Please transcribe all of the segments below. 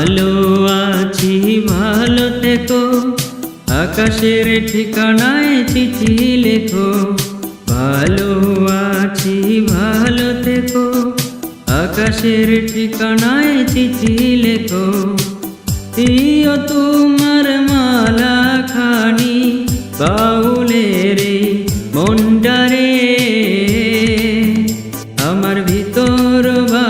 ভালো আছি, ভালো থেকো। আকাশের ঠিকানায় চিঠি লেখো। ভালো আছি, ভালো থেকো। আকাশের ঠিকানায় চিঠি লেখো। প্রিয় তোমার মালা খানি বাউলে রে মন্ডারে। আমার ভিতর বা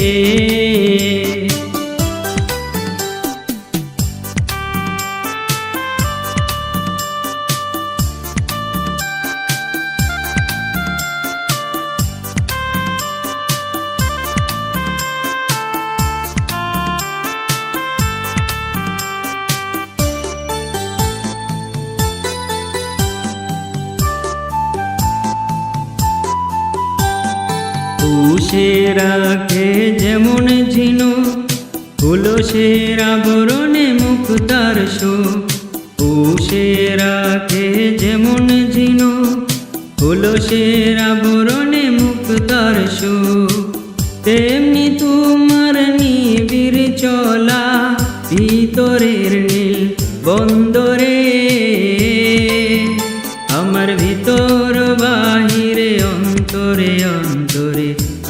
পুষে রাখে যেমন ঝিনু তুলসের আবরণে মুখ তার শো পুষে রাখে যেমন ঝিনু তুলসের আবরণে মুখ তার শো তেমনি তোমার নিবিড় চলা, ভিতরের নীল বন্দরে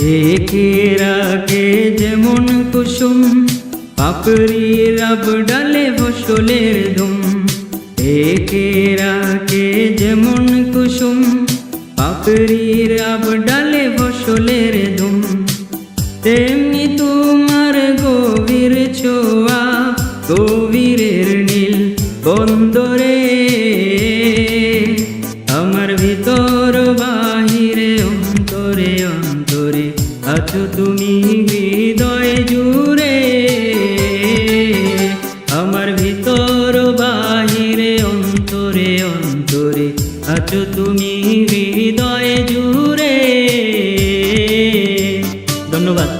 একে রাখে যেমন কুসুম, পাপড়ি রব ডালে ফসলের ধুম। একে রাখে যেমন কুসুম, পাপড়ি রব ডালে ফসলের ধুম। তেমনি তোমার গভীর ছোয়া, গভীরের নীল বন্দরে। আমার ভিতর বাহিরে, অন্তরে অন্তরে আছো তুমি হৃদয় জুড়ে আমার ভিতর বাহিরে অন্তরে অন্তরে আছো তুমি হৃদয় জুড়ে। ধন্যবাদ।